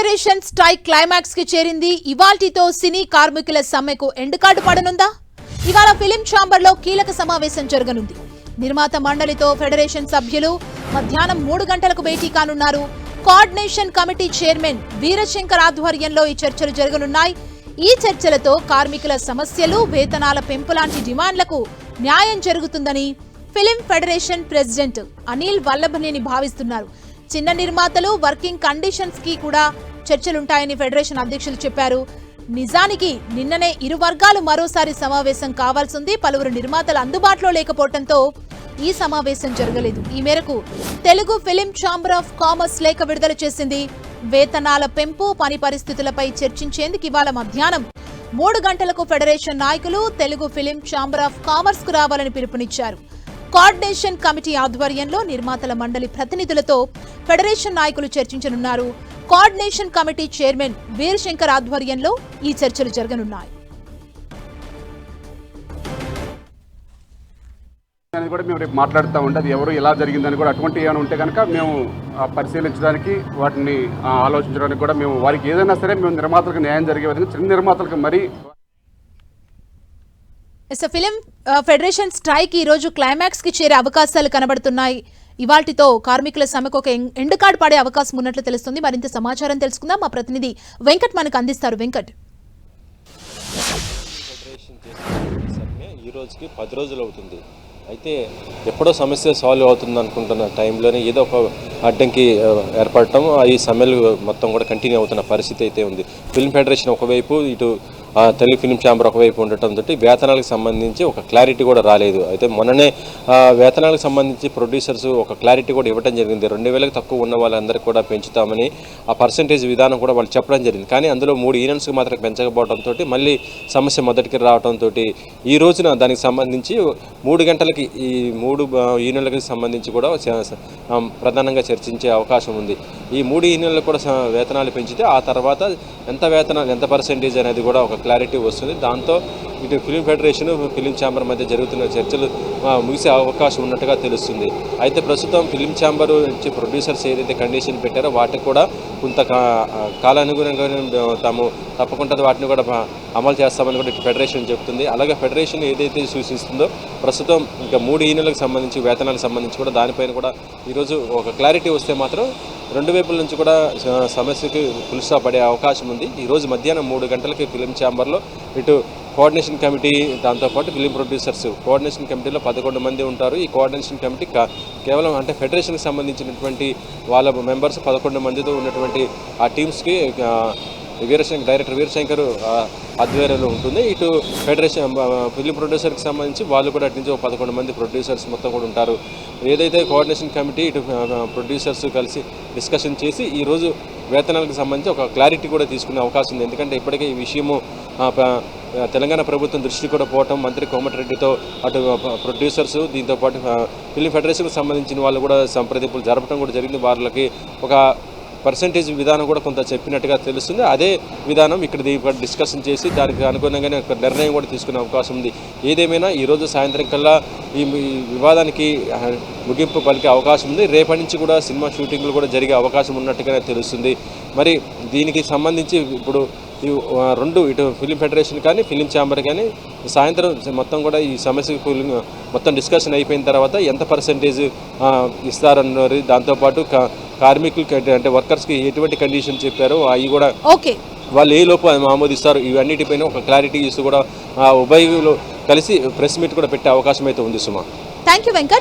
Federation strike క్లైమాక్స్కి చేరింది. ఇవాల్టితో సినీ కార్మికుల సమ్మెకు ఎండుకాటు పడనుందా? ఇవాళ ఫిలిం ఛాంబర్లో కీలక సమావేశం జరగనుంది. నిర్మాత మండలితో ఫెడరేషన్ సభ్యులు మధ్యాహ్నం మూడు గంటలకు భేటీ కానున్నారు. కోఆర్డినేషన్ కమిటీ చైర్మన్ వీరశంకర్ ఆధ్వర్యంలో ఈ చర్చలు జరగనున్నాయి. ఈ చర్చలతో కార్మికుల సమస్యలు వేతనాల పెంపు లాంటి డిమాండ్లకు న్యాయం జరుగుతుందని film federation president Anil Vallabhaneni భావిస్తున్నారు. చిన్న నిర్మాతలు వర్కింగ్ కండిషన్స్కి కూడా చర్చలుంటాయని ఫెడరేషన్ అధ్యక్షులు చెప్పారు. నిజానికి నిన్ననే ఇరు వర్గాలు మరోసారి సమావేశం కావాల్సింది. పలువురు నిర్మాతలు అందుబాటులో లేకపోవడంతో ఈ సమావేశం జరగలేదు. ఈ మేరకు Telugu film chamber of commerce లేఖ విడుదల చేసింది. వేతనాల పెంపు పని పరిస్థితులపై చర్చించేందుకు ఇవాళ మధ్యాహ్నం మూడు గంటలకు ఫెడరేషన్ నాయకులు తెలుగు ఫిలిం ఛాంబర్ ఆఫ్ కామర్స్కు రావాలని పిలుపునిచ్చారు. కోఆర్డినేషన్ కమిటీ ఆధ్వర్యంలో నిర్మాతల మండలి ప్రతినిధులతో ఫెడరేషన్ నాయకులు చర్చించనున్నారు. కోఆర్డినేషన్ కమిటీ చైర్మన్ వీరశంకర్ ఆధ్వర్యంలో ఈ చర్చలు జరగనున్నాయి. అనేది కూడా మేము రేపు మాట్లాడుతూ ఉంటే అది ఎవరు ఎలా జరిగిందని కూడా అటువంటి ఏమైనా ఉంటే కనుక మేము పరిశీలించడానికి వాటిని ఆలోచించడానికి కూడా మేము వారికి ఏదైనా సరే మేము నిర్మాతలకు న్యాయం జరిగే విధంగా చిన్న నిర్మాతలకు మరీ ఫిలిం ఫెడరేషన్ స్ట్రైక్ ఈ రోజు క్లైమాక్స్కి చేరే అవకాశాలు కనబడుతున్నాయి. ఇవాటితో కార్మికుల సమ్మెకు ఒక ఎం- ఎండుకాడు పడే అవకాశం ఉన్నట్లు తెలుస్తుంది. మరింత సమాచారం తెలుసుకుందాం. మా ప్రతినిధి వెంకట్ మనకు అందిస్తారు. వెంకట్. ఈ రోజుకి పది రోజులు అవుతుంది. అయితే ఎప్పుడో సమస్య సాల్వ్ అవుతుంది అనుకుంటున్న టైంలోనే ఏదో ఒక అడ్డంకి ఏర్పడటం ఈ సమ్మెలు మొత్తం కూడా కంటిన్యూ అవుతున్న పరిస్థితి అయితే ఉంది. ఫిల్మ్ ఫెడరేషన్ ఒకవైపు ఇటు తెలుగు ఫిలిం ఛాంబర్ ఒకవైపు ఉండటంతో వేతనాలకు సంబంధించి ఒక క్లారిటీ కూడా రాలేదు. అయితే మొన్ననే వేతనాలకు సంబంధించి ప్రొడ్యూసర్స్ ఒక క్లారిటీ కూడా ఇవ్వడం జరిగింది. రెండు వేలకు తక్కువ ఉన్న వాళ్ళందరికీ కూడా పెంచుతామని ఆ పర్సంటేజ్ విధానం కూడా వాళ్ళు చెప్పడం జరిగింది. కానీ అందులో మూడు యూనిట్స్కి మాత్రం పెంచకపోవడంతో మళ్ళీ సమస్య మొదటికి రావడంతో ఈ రోజున దానికి సంబంధించి మూడు గంటలకి ఈ మూడు యూనియన్లకు సంబంధించి కూడా ప్రధానంగా చర్చించే అవకాశం ఉంది. ఈ మూడు యూనియన్లకు కూడా వేతనాలు పెంచితే ఆ తర్వాత ఎంత వేతనాలు ఎంత పర్సెంటేజ్ అనేది కూడా ఒక క్లారిటీ వస్తుంది. దాంతో ఇటు ఫిలిం ఫెడరేషన్ ఫిలిం ఛాంబర్ మధ్య జరుగుతున్న చర్చలు ముగిసే అవకాశం ఉన్నట్టుగా తెలుస్తుంది. అయితే ప్రస్తుతం ఫిలిం ఛాంబర్ నుంచి ప్రొడ్యూసర్స్ ఏదైతే కండిషన్ పెట్టారో వాటికి కూడా కొంత కా- కాలానుగుణంగా తాము తప్పకుండా వాటిని కూడా అమలు చేస్తామని కూడా ఫెడరేషన్ చెప్తుంది. అలాగే ఫెడరేషన్ ఏదైతే సూచిస్తుందో ప్రస్తుతం ఇంకా మూడు ఈనెలకు సంబంధించి వేతనాలకు సంబంధించి కూడా దానిపైన కూడా ఈరోజు ఒక క్లారిటీ వస్తే మాత్రం రెండు వైపుల నుంచి కూడా సమస్యకి పులుసా పడే అవకాశం ఉంది. ఈరోజు మధ్యాహ్నం మూడు గంటలకి ఫిలిం ఛాంబర్లో ఇటు కోఆర్డినేషన్ కమిటీ దాంతోపాటు ఫిలిం ప్రొడ్యూసర్స్ కోఆర్డినేషన్ కమిటీలో పదకొండు మంది ఉంటారు. ఈ కోఆర్డినేషన్ కమిటీ కేవలం అంటే ఫెడరేషన్కి సంబంధించినటువంటి వాళ్ళ మెంబర్స్ పదకొండు మందితో ఉన్నటువంటి ఆ టీమ్స్కి వీరశంకర్ డైరెక్టర్ వీరశంకర్ ఆధ్వర్యంలో ఉంటుంది. ఇటు ఫెడరేషన్ ఫిలిం ప్రొడ్యూసర్కి సంబంధించి వాళ్ళు కూడా అటు నుంచి ఒక పదకొండు మంది ప్రొడ్యూసర్స్ మొత్తం కూడా ఉంటారు. ఏదైతే కోఆర్డినేషన్ కమిటీ ఇటు ప్రొడ్యూసర్స్ కలిసి డిస్కషన్ చేసి ఈరోజు వేతనాలకు సంబంధించి ఒక క్లారిటీ కూడా తీసుకునే అవకాశం ఉంది. ఎందుకంటే ఇప్పటికే ఈ విషయము తెలంగాణ ప్రభుత్వం దృష్టి కూడా పోవటం మంత్రి కోమటిరెడ్డితో అటు ప్రొడ్యూసర్సు ప్రొడ్యూసర్స్ దీంతోపాటు ఫిల్మ్ ఫిలిం ఫెడరేషన్కి సంబంధించిన వాళ్ళు కూడా సంప్రదింపులు జరపడం కూడా జరిగింది. వాళ్ళకి ఒక పర్సంటేజ్ విధానం కూడా కొంత చెప్పినట్టుగా తెలుస్తుంది. అదే విధానం ఇక్కడ డిస్కషన్ చేసి దానికి అనుగుణంగానే ఒక నిర్ణయం కూడా తీసుకునే అవకాశం ఉంది. ఏదేమైనా ఈరోజు సాయంత్రం కల్లా ఈ వివాదానికి ముగింపు పలికే అవకాశం ఉంది. రేపటి నుంచి కూడా సినిమా షూటింగ్లు కూడా జరిగే అవకాశం ఉన్నట్టుగానే తెలుస్తుంది. మరి దీనికి సంబంధించి ఇప్పుడు ఈ రెండు ఇటు ఫిలిం ఫెడరేషన్ కానీ ఫిలిం ఛాంబర్ కానీ సాయంత్రం మొత్తం కూడా ఈ సమస్య మొత్తం డిస్కషన్ అయిపోయిన తర్వాత ఎంత పర్సంటేజ్ ఇస్తారన్నది దాంతోపాటు కా- కార్మికులకి అంటే- అంటే వర్కర్స్కి ఎటువంటి కండిషన్ చెప్పారో అవి కూడా ఓకే. వాళ్ళు ఏ లోపు ఆమోదిస్తారు ఇవన్నిటిపైన ఒక క్లారిటీ ఇస్తూ కూడా ఆ, ఉభయలు కలిసి ప్రెస్ మీట్ కూడా పెట్టే అవకాశం అయితే ఉంది సుమా. Thank you Venkat.